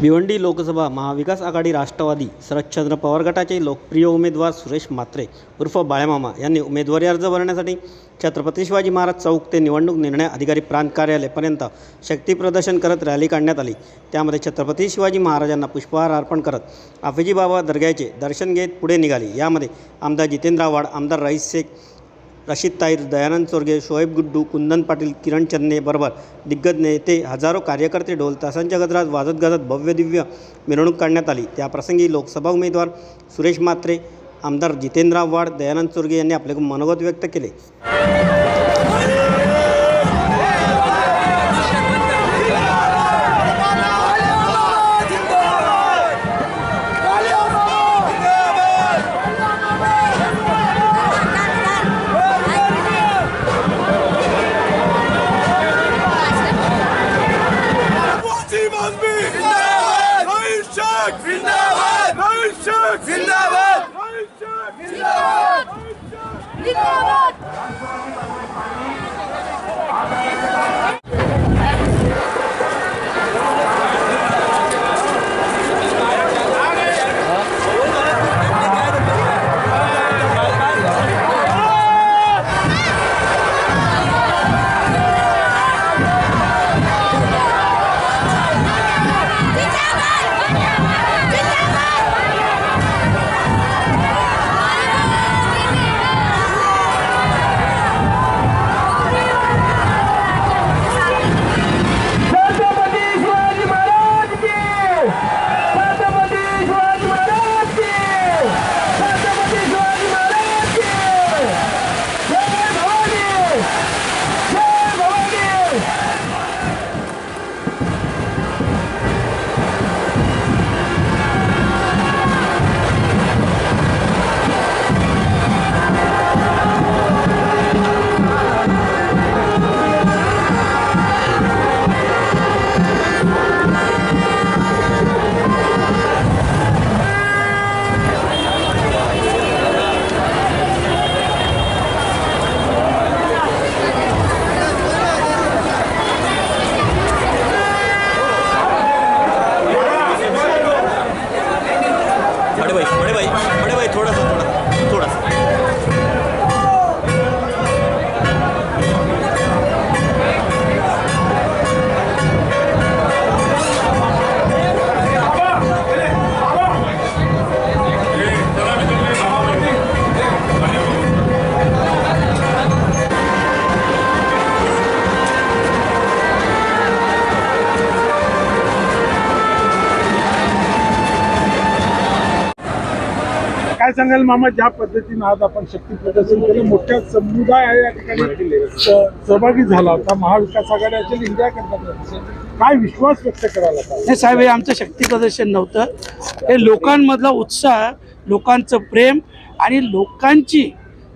भिवंडी लोकसभा महाविकास आघाडी राष्ट्रवादी शरदचंद्र पवार गटाचे लोकप्रिय उमेदवार सुरेश म्हात्रे उर्फ बाळ्यामामा यांनी उमेदवारी अर्ज भरण्यासाठी छत्रपती शिवाजी महाराज चौक ते निवडणूक निर्णय अधिकारी प्रांत कार्यालयापर्यंत शक्तीप्रदर्शन करत रॅली काढण्यात आली. त्यामध्ये छत्रपती शिवाजी महाराजांना पुष्पहार अर्पण करत आफिजी बाबा दर्ग्याचे दर्शन घेत पुढे निघाले. यामध्ये आमदार जितेंद्र आव्हाड आमदार रईस शेख रशीद ताईर दयानंद चोरगे शोएब गुड्डू कुंदन पाटील किरण चन्ने बरोबर दिग्गज नेते हजारो कार्यकर्ते ढोल तासांच्या गजरात वाजत गाजत भव्य दिव्य मिरवणूक काढण्यात आली. त्याप्रसंगी लोकसभा उमेदवार सुरेश म्हात्रे आमदार जितेंद्र आव्हाड दयानंद चोरगे यांनी आपले मनोगत व्यक्त केले. Zindabad! छत्रपती काय सांगाल मामा ज्या पद्धतीनं आज आपण शक्ती प्रदर्शन केलं मोठ्या समुदाय या ठिकाणी स- सहभागी झाला होता महाविकास आघाडी असेल इंडिया करतात काय विश्वास व्यक्त करायला नाही साहेब हे आमचं शक्ती प्रदर्शन नव्हतं. हे लोकांमधला उत्साह लोकांचं प्रेम आणि लोकांची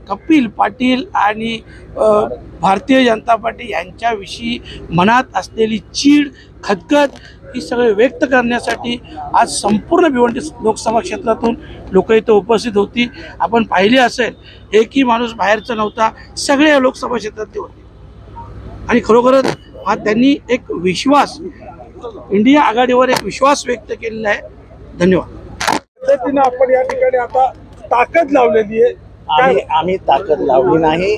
कपिल पाटील आणि भारतीय जनता पार्टी यांच्याविषयी मनात असलेली चीड खदखद ही सगळे व्यक्त करण्यासाठी आज संपूर्ण भिवंडी लोकसभा क्षेत्रातून लोक इथं उपस्थित होती. आपण पाहिले असेल एकही माणूस बाहेरचा नव्हता सगळे या लोकसभा क्षेत्रातले होते. आणि खरोखरच हा त्यांनी एक विश्वास इंडिया आघाडीवर एक विश्वास व्यक्त केलेला आहे. धन्यवाद. पद्धतीनं आपण या ठिकाणी आता ताकद लावलेली आहे. आम्ही आम्ही ताकद लावली नाही.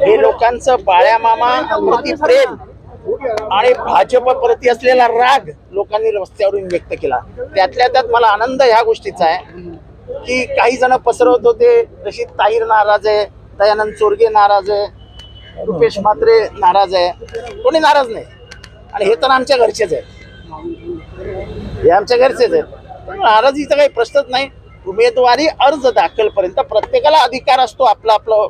हे लोकांचं बाळ्या मामा प्रति प्रेम आणि भाजप प्रती असलेला राग लोकांनी रस्त्यावरून व्यक्त केला. त्यातल्या त्यात मला आनंद ह्या गोष्टीचा आहे की काही जण पसरवत होते. रशीद ताहीर नाराज आहे दयानंद चोरगे नाराज आहे रुपेश म्हात्रे नाराज आहे. कोणी नाराज नाही. आणि हे तर आमच्या घरचेच आहेत. हे आमच्या घरचेच आहेत. नाराजीचा काही प्रश्नच नाही. उमेदवारी अर्ज दाखलपर्यंत प्रत्येकाला अधिकार असतो आपला आपलं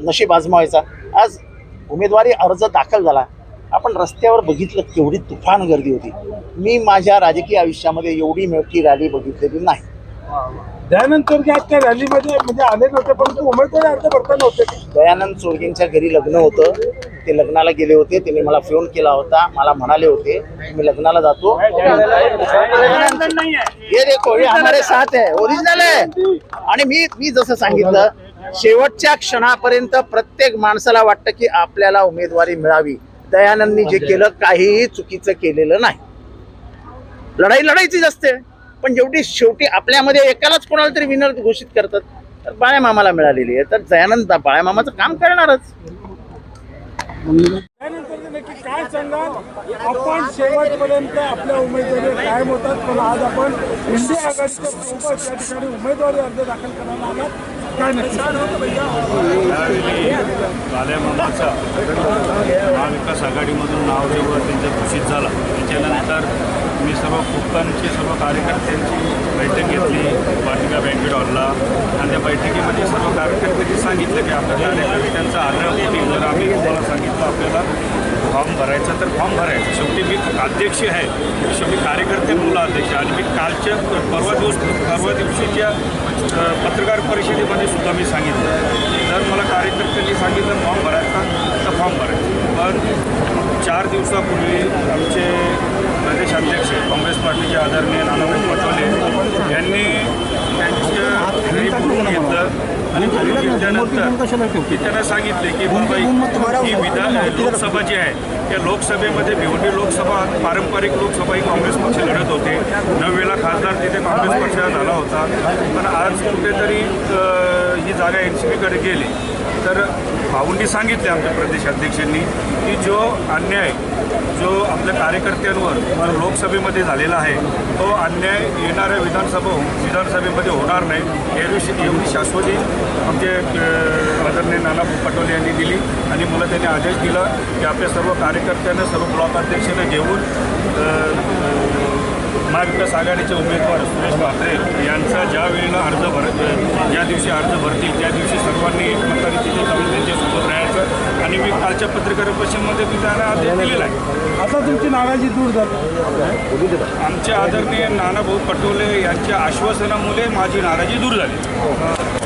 नशीब आजमावायचा. आज उमेदवारी अर्ज दाखल झाला. आपण रस्त्यावर बघितलं केवढी तुफान गर्दी होती. मी माझ्या राजकीय आयुष्यामध्ये एवढी मोठी रॅली बघितलेली नाही. दयानंद चोरगे आज त्या रॅलीमध्ये म्हणजे आले नव्हते परंतु उमेदवारी अर्ज भरता नव्हते. दयानंद चोरगेंच्या घरी लग्न होतं. ते लग्नाला गेले होते. त्यांनी मला फोन केला होता. मला म्हणाले होते मी लग्नाला जातो. ये देखो ये हमारे साथ ओरिजिनल आहे आणि मी मी जसं सांगितलं शेवटच्या क्षणापर्यंत प्रत्येक माणसाला वाटतं की आपल्याला उमेदवारी मिळावी. दयानंदनी जे केलं काहीही चुकीचं केलेलं नाही. लढाई लढायचीच असते. पण जेवढी शेवटी आपल्यामध्ये एकालाच कोणाला तरी विनर घोषित करतात तर बाळ्या मामाला मिळालेली आहे. तर दयानंद बाळ्या मामाचं काम करणारच. काय सांगाल? आपण शेवटपर्यंत आपल्या उमेदवारी कायम होतात पण आज आपण इंडिया आघाडीच्या सोबत या ठिकाणी उमेदवारी अर्ज दाखल करायला काय महाविकास आघाडीमधून नाव जेव्हा त्यांचं घोषित झालं त्याच्यानंतर मी सर्व कोकणचे सर्व कार्यकर्त्यांची बैठक घेतली वाटिका बँकेट हॉलला आणि त्या बैठकीमध्ये सर्व कार्यकर्त्यांनी सांगितलं की आपल्या कार्यकर्त्यांचा होती जर आम्ही तुम्हाला सांगितलं आपल्याला फॉर्म भरायचा तर फॉर्म भरायचा. शेवटी मी अध्यक्ष आहे. शेवटी कार्यकर्ते मुलं अध्यक्ष. आणि मी कालच्या परवा दिवस परवा दिवशीच्या पत्रकार परिषदेमध्ये सुद्धा मी सांगितलं. जर मला कार्यकर्त्यांनी सांगितलं फॉर्म भरायचा तर फॉर्म भरायचा. पण चार दिवसापूर्वी आमचे प्रदेशाध्यक्ष काँग्रेस पार्टीचे आदरणीय नानाभाऊ पटोले यांनी त्यांच्या घरी बोलून घेतलं आणि बोलून घेतल्यानंतर की त्यांना सांगितले की मुंबई ही विधान लोकसभा जी आहे त्या लोकसभेमध्ये भिवंडी लोकसभा पारंपरिक लोकसभा ही काँग्रेस पक्ष लढत होते. नऊ वेळा खासदार तिथे काँग्रेस पक्ष झाला होता. पण आज कुठेतरी ही जागा एन सी पीकडे गेली. तर भाऊंनी सांगितले आमच्या प्रदेशाध्यक्षांनी की जो अन्याय जो आपल्या कार्यकर्त्यांवर लोकसभेमध्ये झालेला आहे तो अन्याय येणाऱ्या विधानसभा विधानसभेमध्ये होणार नाही याविषयी एवढी शाश्वती आमचे आदरणीय नाना पटोले यांनी दिली आणि मला त्यांनी आदेश दिला की आपल्या सर्व कार्यकर्त्यांना सर्व ब्लॉक अध्यक्षांना घेऊन महाविकास आघाडीचे उमेदवार सुरेश म्हात्रे यांचा ज्या वेळेला अर्ज भर ज्या दिवशी अर्ज भरतील त्या दिवशी सर्वांनी एकमताने तिथे जाऊन त्यांच्यासोबत राहायचं आणि मी कालच्या पत्रकार परिषदेमध्ये मी त्यांना आदेश दिलेला आहे. आता तुमची नाराजी दूर झाली. आमचे आदरणीय नानाभाऊ पटोले यांच्या आश्वासनामुळे माझी नाराजी दूर झाली.